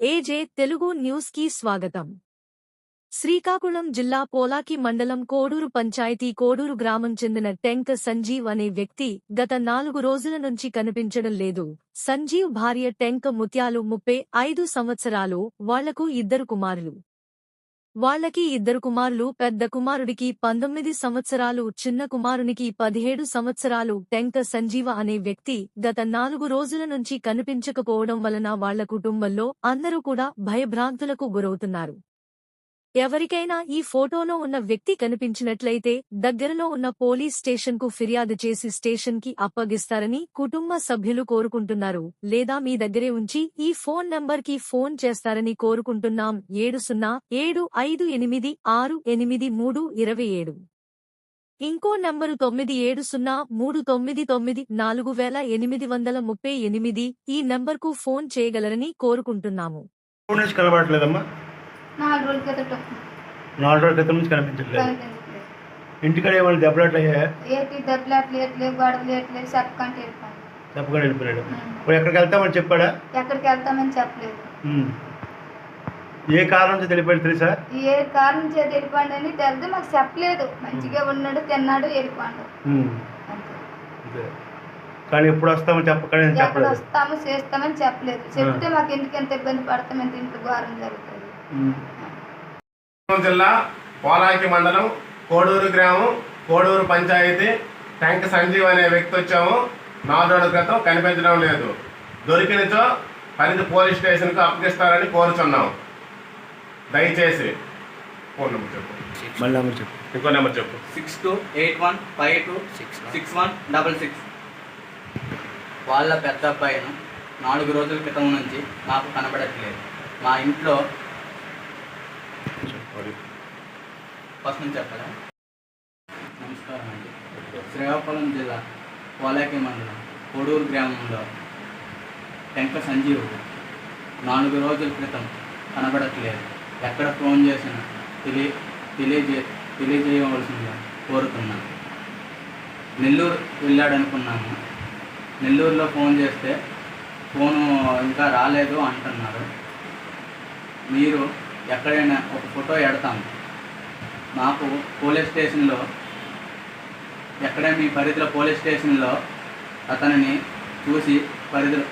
ఏజే తెలుగు న్యూస్కి స్వాగతం. శ్రీకాకుళం జిల్లా పోలాకి మండలం కోడూరు పంచాయతీ కోడూరు గ్రామం చెందిన టెంక సంజీవ్ అనే వ్యక్తి గత నాలుగు రోజుల నుంచి కనిపించడం లేదు. సంజీవ్ భార్య టెంక ముత్యాలు ముప్పై ఐదు సంవత్సరాలు వాళ్ళకు ఇద్దరు కుమారులు. వాళ్ళకి ఇద్దరు కుమారులు పెద్ద కుమారుడికి పంతొమ్మిది సంవత్సరాలు చిన్న కుమారునికి పదిహేడు సంవత్సరాలు. టెంక సంజీవ అనే వ్యక్తి గత నాలుగు రోజుల నుంచి కనిపించకపోవడం వలన వాళ్ళ కుటుంబంలో అందరూ కూడా భయభ్రాంతులకు గురవుతున్నారు. ఎవరికైనా ఈ ఫోటోలో ఉన్న వ్యక్తి కనిపించినట్లయితే దగ్గరలో ఉన్న పోలీస్ స్టేషన్కు ఫిర్యాదు చేసి స్టేషన్కి అప్పగిస్తారని కుటుంబ సభ్యులు కోరుకుంటున్నారు. లేదా మీ దగ్గరే ఉంచి ఈ ఫోన్ నంబర్కి ఫోన్ చేస్తారని కోరుకుంటున్నాం. ఏడు సున్నా ఏడు ఐదు ఎనిమిది ఆరు ఎనిమిది మూడు ఇరవై ఏడు. ఇంకో నంబరు తొమ్మిది ఏడు సున్నా మూడు తొమ్మిది తొమ్మిది నాలుగు వేల ఎనిమిది వందల ముప్పై ఎనిమిది ఈ నంబర్కు ఫోన్ చేయగలరని కోరుకుంటున్నాము. నాలుగు రోజుల క్రితం నాలుగు రోజుల క్రితం నుంచి కనిపించట్లేదు. ఇంటికాడ ఏమైనా దెబ్బలాట్లు అయ్యాయా? ఏటి దెబ్బలాట్లు ఏట్లేవు గొడవలు ఏట్లేవు చెప్పకంటే వెళ్ళిపోయాను చెప్పకుండా వెళ్ళిపోయాడు. ఇప్పుడు ఎక్కడికి వెళ్తామని చెప్పాడా? ఎక్కడికి వెళ్తామని చెప్పలేదు. ఏ కారణం నుంచి తెలిపాడు తెలుసా? ఏ కారణం చేతి వెళ్ళిపోండి అని తెలియదు మాకు చెప్పలేదు. మంచిగా ఉన్నాడు తిన్నాడు అంతే. కానీ ఎప్పుడు వస్తామని చెప్పకుండా చెప్పలేదు. వస్తాము చేస్తామని చెప్పలేదు. చెప్తే మాకు ఎందుకు ఎంత ఇబ్బంది పడతాం ఎంత ఇంత ఘోరం జరుగుతుంది. జిల్లా పోలాకి మండలం కోడూరు గ్రామం కోడూరు పంచాయతీ. టెంక సంజీవ్ అనే వ్యక్తి వచ్చాము. నాలుగు రోజుల క్రితం కనిపించడం లేదు. దొరికినచో పరిధి పోలీస్ స్టేషన్కు అప్పగిస్తారని కోరుచున్నాం. దయచేసి ఫోన్ నెంబర్ చెప్పు. మళ్ళీ నెంబర్ చెప్పు. ఇంకో నెంబర్ చెప్పు. Six two eight one five two six one double six వాళ్ళ పెద్ద అబ్బాయిను నాలుగు రోజుల క్రితం నుంచి నాకు కనబడట్లేదు. మా ఇంట్లో ఫస్ట్ నుంచి చెప్పాలా? నమస్కారం అండి. శ్రీకాకుళం జిల్లా పోలాకి మండలం కోడూరు గ్రామంలో టెంక సంజీవ్ నాలుగు రోజుల క్రితం కనబడట్లేదు. ఎక్కడ ఫోన్ చేసినా తెలియ తెలియజే తెలియజేయవలసిందిగా కోరుతున్నాను నెల్లూరు వెళ్ళాడనుకున్నాము. నెల్లూరులో ఫోన్ చేస్తే ఫోను ఇంకా రాలేదు అంటున్నారు. మీరు ఎక్కడైనా ఒక ఫోటో ఎడతాను మాకు పోలీస్ స్టేషన్లో ఎక్కడ మీ పరిధిలో పోలీస్ స్టేషన్లో అతనిని చూసి పరిధిలో